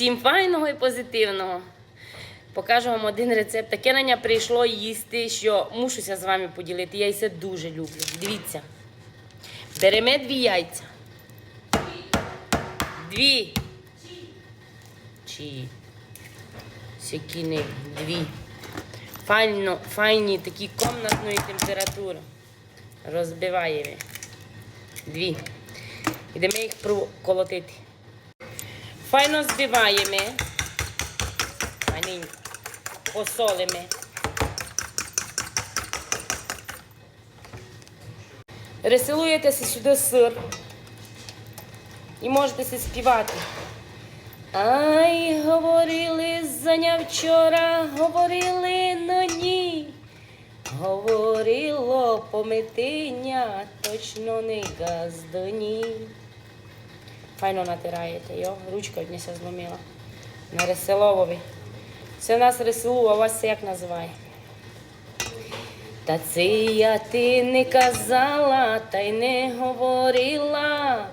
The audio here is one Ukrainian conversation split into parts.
Всім файного і позитивного. Покажу вам один рецепт. Таке на нього прийшло їсти, що мушуся з вами поділити. Я це дуже люблю. Дивіться. Беремо дві яйця. Дві. Чи. Сякіни. Дві. Файно, файні такі комнатної температури. Розбиваємо. Дві. Ідемо їх проколотити. Файно збиваємо. Файненько. Посолимо. Ресилуєтеся сюди сир. І можете співати. Ай, говорили заня вчора, говорили но ні. Говорило помитиня, точно не газдоні. Файно натираєте його, ручка одня ся зломила. На реселовові. Це у нас реселу, а вас це як називає? Та це я ти не казала, та й не говорила.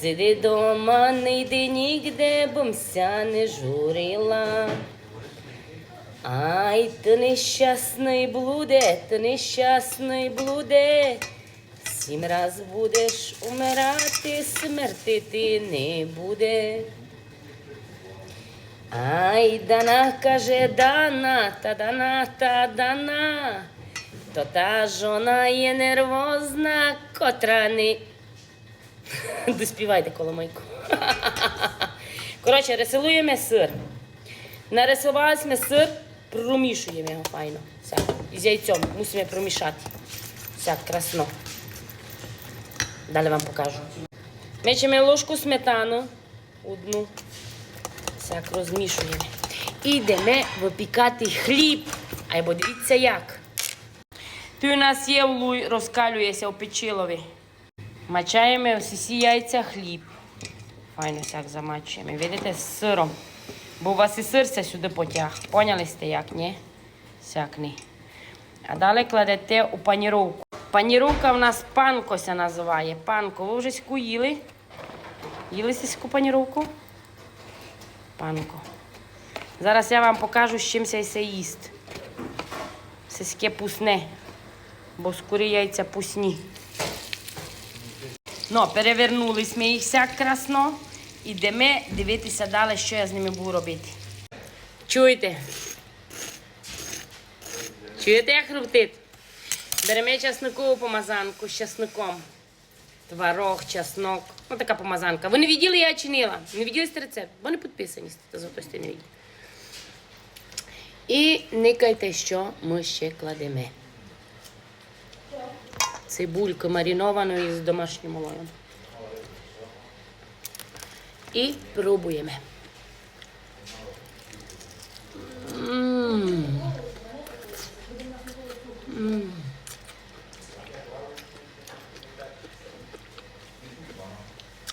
Сиди дома, не йди нігде, бомся не журила. Ай, ти нещасний блуде, ти нещасний блуде. Сім раз будеш умирати, смерти ти не буде. Ай, дана каже дана, та дана, та дана. То та жона є нервозна, котра не. Доспівайте коломойку. Коротше, ресилуємо сир. Нарисувалися сир, промішуємо його файно. Все. І з яйцем мусимо промішати. Все, красно. Далі вам покажу. Мечемо ложку сметану. Одну. Так, розмішуємо. І йдемо випікати хліб. Або дивіться як. Тут у нас є луй, розкалюється у печилові. Мачаємо всі яйця хліб. Файно так замачуємо. Видите, з сиром. Бо у вас і сир це сюди потяг. Поняли сте як, ні? Сяк ні. А далі кладете у паніровку. Паніровка в нас панкося називає. Панко. Ви вже ську їли? Їли ську паніровку? Панко. Зараз я вам покажу, з чим все їсть. Сиське пусне, бо скорі яйця пусні. Ну, перевернулись ми їх всяк красно. Ідемо дивитися далі, що я з ними буду робити. Чуєте? Чуєте, як хрустить? Беремо часникову помазанку з часником. Творог, чеснок. Ну, така помазанка. Ви не виділи, я чинила. Не цей рецепт? Бо не підписані, за то сте не виділи. І никайте, що ми ще кладемо. Цибульку мариновану із домашнім олоєм. І пробуємо. М.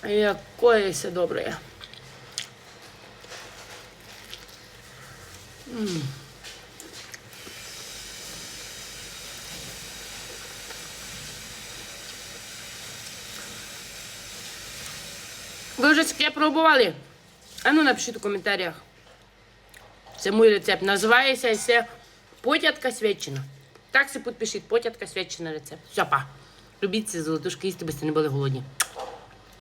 Якое все добре. Ви вже таке пробували? А ну напишіть у коментарях. Це мій рецепт. Називається це потятка свячена. Так се підпишіть, потятка свячена рецепт. Все, па. Любіть ці золотушки їсти, бо не були голодні.